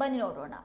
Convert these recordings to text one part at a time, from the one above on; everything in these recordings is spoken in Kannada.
બની રોડોના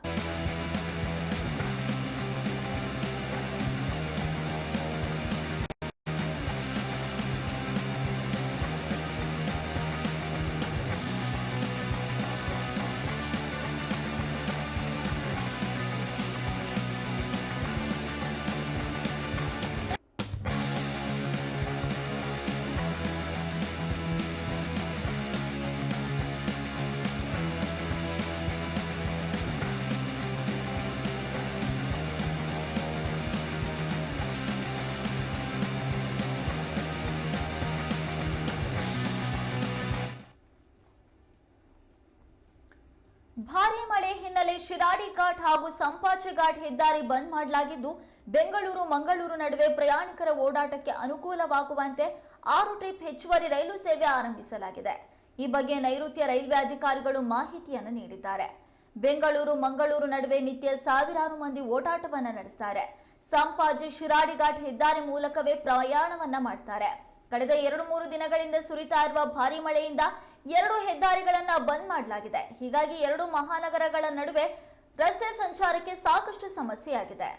ಭಾರಿ ಮಳೆ ಹಿನ್ನೆಲೆ ಶಿರಾಡಿ ಘಾಟ್ ಹಾಗೂ ಸಂಪಾಚೆ ಘಾಟ್ ಹೆದ್ದಾರಿ ಬಂದ್ ಮಾಡಲಾಗಿದ್ದು, ಬೆಂಗಳೂರು, ಮಂಗಳೂರು ನಡುವೆ ಪ್ರಯಾಣಿಕರ ಓಡಾಟಕ್ಕೆ ಅನುಕೂಲವಾಗುವಂತೆ ಆರು ಟ್ರಿಪ್ ಹೆಚ್ಚುವರಿ ರೈಲು ಸೇವೆ ಆರಂಭಿಸಲಾಗಿದೆ. ಈ ಬಗ್ಗೆ ನೈಋತ್ಯ ರೈಲ್ವೆ ಅಧಿಕಾರಿಗಳು ಮಾಹಿತಿಯನ್ನು ನೀಡಿದ್ದಾರೆ. ಬೆಂಗಳೂರು, ಮಂಗಳೂರು ನಡುವೆ ನಿತ್ಯ ಸಾವಿರಾರು ಮಂದಿ ಓಡಾಟವನ್ನು ನಡೆಸ್ತಾರೆ. ಸಂಪಾಜಿ, ಶಿರಾಡಿ ಘಾಟ್ ಹೆದ್ದಾರಿ ಮೂಲಕವೇ ಪ್ರಯಾಣವನ್ನ ಮಾಡ್ತಾರೆ. ಕಳೆದ ಎರಡು ಮೂರು ದಿನಗಳಿಂದ ಸುರಿತಾ ಇರುವ ಭಾರಿ ಮಳೆಯಿಂದ ಎರಡು ಹೆದ್ದಾರಿಗಳನ್ನ ಬಂದ್ ಮಾಡಲಾಗಿದೆ. ಹೀಗಾಗಿ ಎರಡು ಮಹಾನಗರಗಳ ನಡುವೆ ರಸ್ತೆ ಸಂಚಾರಕ್ಕೆ ಸಾಕಷ್ಟು ಸಮಸ್ಯೆಯಾಗಿದೆ.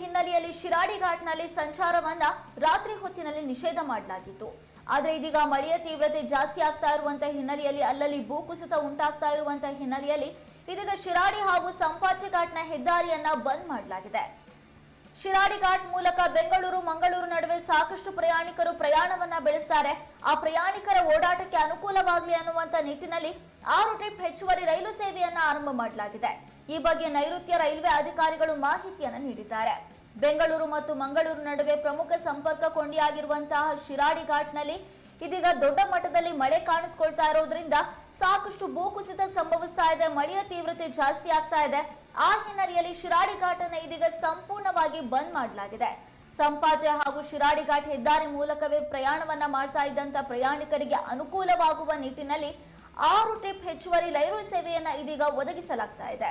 ಹಿನ್ನೆಲೆಯಲ್ಲಿ ಶಿರಾಡಿ ಘಾಟ್ನಲ್ಲಿ ಸಂಚಾರವನ್ನ ರಾತ್ರಿ ಹೊತ್ತಿನಲ್ಲಿ ನಿಷೇಧ ಮಾಡಲಾಗಿತ್ತು. ಆದರೆ ಇದೀಗ ಮಳೆಯ ತೀವ್ರತೆ ಜಾಸ್ತಿ ಆಗ್ತಾ ಇರುವಂತಹ ಹಿನ್ನೆಲೆಯಲ್ಲಿ ಅಲ್ಲಲ್ಲಿ ಭೂಕುಸಿತ ಉಂಟಾಗ್ತಾ ಇರುವಂತಹ ಹಿನ್ನೆಲೆಯಲ್ಲಿ ಇದೀಗ ಶಿರಾಡಿ ಹಾಗೂ ಸಂಪಾಜೆ ಘಾಟ್ನ ಹೆದ್ದಾರಿಯನ್ನ ಬಂದ್ ಮಾಡಲಾಗಿದೆ. ಶಿರಾಡಿ ಘಾಟ್ ಮೂಲಕ ಬೆಂಗಳೂರು, ಮಂಗಳೂರು ನಡುವೆ ಸಾಕಷ್ಟು ಪ್ರಯಾಣಿಕರು ಪ್ರಯಾಣವನ್ನ ಬೆಳೆಸ್ತಾರೆ. ಆ ಪ್ರಯಾಣಿಕರ ಓಡಾಟಕ್ಕೆ ಅನುಕೂಲವಾಗಲಿ ಅನ್ನುವಂತ ನಿಟ್ಟಿನಲ್ಲಿ ಆರು ಟ್ರಿಪ್ ಹೆಚ್ಚುವರಿ ರೈಲು ಸೇವೆಯನ್ನ ಆರಂಭ ಮಾಡಲಾಗಿದೆ. ಈ ಬಗ್ಗೆ ನೈಋತ್ಯ ರೈಲ್ವೆ ಅಧಿಕಾರಿಗಳು ಮಾಹಿತಿಯನ್ನ ನೀಡಿದ್ದಾರೆ. ಬೆಂಗಳೂರು ಮತ್ತು ಮಂಗಳೂರು ನಡುವೆ ಪ್ರಮುಖ ಸಂಪರ್ಕ ಕೊಂಡಿಯಾಗಿರುವಂತಹ ಶಿರಾಡಿ ಘಾಟ್ನಲ್ಲಿ ಇದೀಗ ದೊಡ್ಡ ಮಟ್ಟದಲ್ಲಿ ಮಳೆ ಕಾಣಿಸ್ಕೊಳ್ತಾ ಇರೋದ್ರಿಂದ ಸಾಕಷ್ಟು ಭೂಕುಸಿತ ಸಂಭವಿಸ್ತಾ ಇದೆ, ಮಳೆಯ ತೀವ್ರತೆ ಜಾಸ್ತಿ ಆಗ್ತಾ ಇದೆ. ಆ ಹಿನ್ನೆಲೆಯಲ್ಲಿ ಶಿರಾಡಿ ಘಾಟನ್ನು ಇದೀಗ ಸಂಪೂರ್ಣವಾಗಿ ಬಂದ್ ಮಾಡಲಾಗಿದೆ. ಸಂಪಾಜೆ ಹಾಗೂ ಶಿರಾಡಿ ಘಾಟ್ ಹೆದ್ದಾರಿ ಮೂಲಕವೇ ಪ್ರಯಾಣವನ್ನ ಮಾಡ್ತಾ ಇದ್ದಂತ ಪ್ರಯಾಣಿಕರಿಗೆ ಅನುಕೂಲವಾಗುವ ನಿಟ್ಟಿನಲ್ಲಿ ಆರು ಟ್ರಿಪ್ ಹೆಚ್ಚುವರಿ ರೈಲು ಸೇವೆಯನ್ನ ಇದೀಗ ಒದಗಿಸಲಾಗ್ತಾ ಇದೆ.